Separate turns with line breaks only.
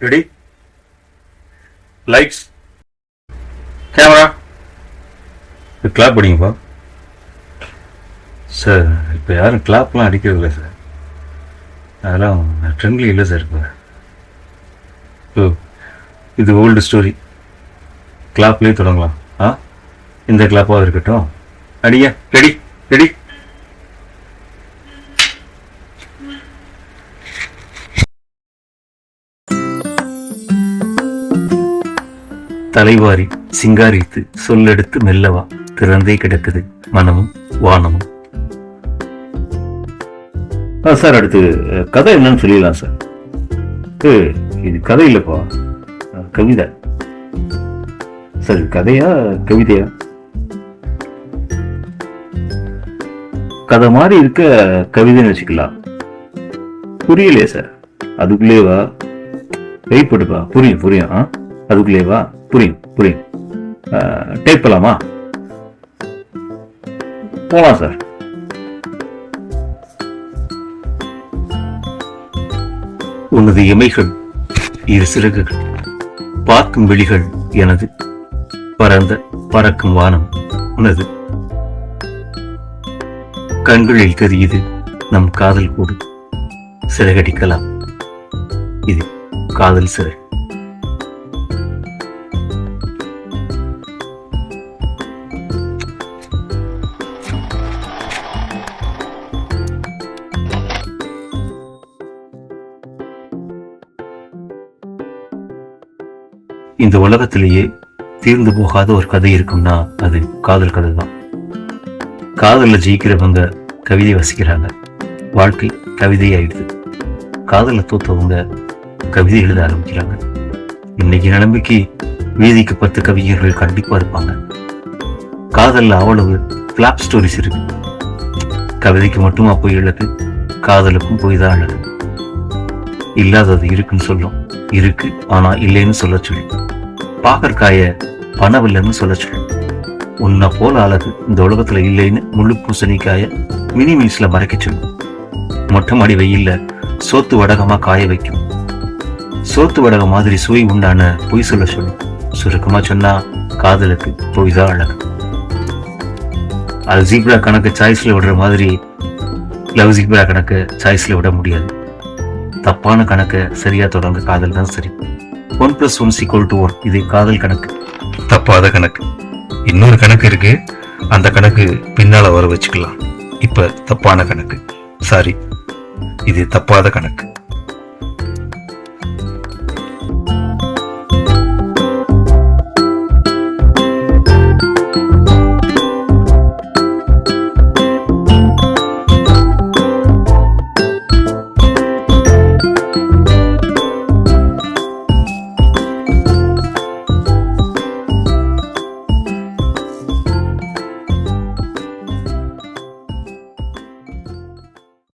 Ready lights camera clap அடிங்கப்பா. Sir இப்போ யாரும் கிளாப்லாம் அடிக்கிறது இல்லை சார் அதெல்லாம் ட்ரெண்ட்லி இல்லை சார் இப்போ. ஓ இது ஓல்டு ஸ்டோரி கிளாப்லேயே தொடங்கலாம். ஆ? இந்த கிளாப்பாக இருக்கட்டும். அடிங்க. ரெடி ரெடி தலைவாரி சிங்காரித்து சொல்லெடுத்து மெல்லவா திறந்தே கிடக்குது மனமும் வானமும். சார் அடுத்து கதை என்னன்னு சொல்லிடலாம் சார். இது கதை இல்லைப்பா. கவிதை. சார் கதையா கவிதையா? கதை மாதிரி இருக்க கவிதைன்னு வச்சுக்கலாம். புரியலையே சார். அதுக்குள்ளேவா? வெயிட் போட்டுப்பா. புரியும் புரியும் ஆ? அதுக்குள்ளேவா? புரியும் புரியும். டேக் பண்ணலாமா போலாம்? சார் உனது இமைகள் இரு சிறகுகள் பார்க்கும் விழிகள் எனது பரந்த பறக்கும் வானம் உனது. கண்களில் தெரியுது நம் காதல் கூடு சிறகடிக்கலாம். இது காதல் சிறை இந்த உலகத்திலேயே தீர்ந்து போகாத ஒரு கதை இருக்கும்னா அது காதல் கதை தான். காதல்ல ஜெயிக்கிறவங்க கவிதை வசிக்கிறாங்க. வாழ்க்கை கவிதை ஆயிடுது காதல்ல தோத்தவங்க கவிதை எழுத ஆரம்பிக்கிறாங்க. இன்னைக்கு நிலைமைக்கு வீதிக்கு பத்து கவிஞர்கள் கண்டிப்பா இருப்பாங்க. காதல்ல அவ்வளவு பிளாப் ஸ்டோரிஸ் இருக்கு. கவிதைக்கு மட்டுமா போய் எழுது காதலுக்கும் போய் தான் எழுது இல்லாதது இருக்குன்னு சொல்லும். இருக்கு ஆனா இல்லைன்னு சொல்ல சொல்லி. பாகற்காய பணவில்லைன்னு சொல்ல உன்னை போல அழகு இந்த உலகத்துல இல்லைன்னு முழு பூசணிக்காய மினி மீல்ஸ்ல மறைக்க மொட்டை மாடி வெயில்ல சோத்து வடகமா காய வைக்கும். சோத்து வடகம் மாதிரி சுவை உண்டான பொய் சொல்ல சொல்லும் சுருக்கமா சொன்னா காதலுக்கு பொய் தான் அழகு. அது ஜீப்ரா கணக்கு சாய்ஸ்ல விடுற மாதிரி லவ் ஜீப்ரா கணக்கு சாய்ஸ்ல விட முடியாது. தப்பான கணக்கை சரியா தொடங்க காதல் தான் சரி. One plus one sequel to one இது காதல் கணக்கு. தப்பாத கணக்கு. இன்னொரு கணக்கு இருக்கு. அந்த கணக்கு பின்னால வர வச்சுக்கலாம். இப்ப தப்பான கணக்கு. சாரி இது தப்பாத கணக்கு.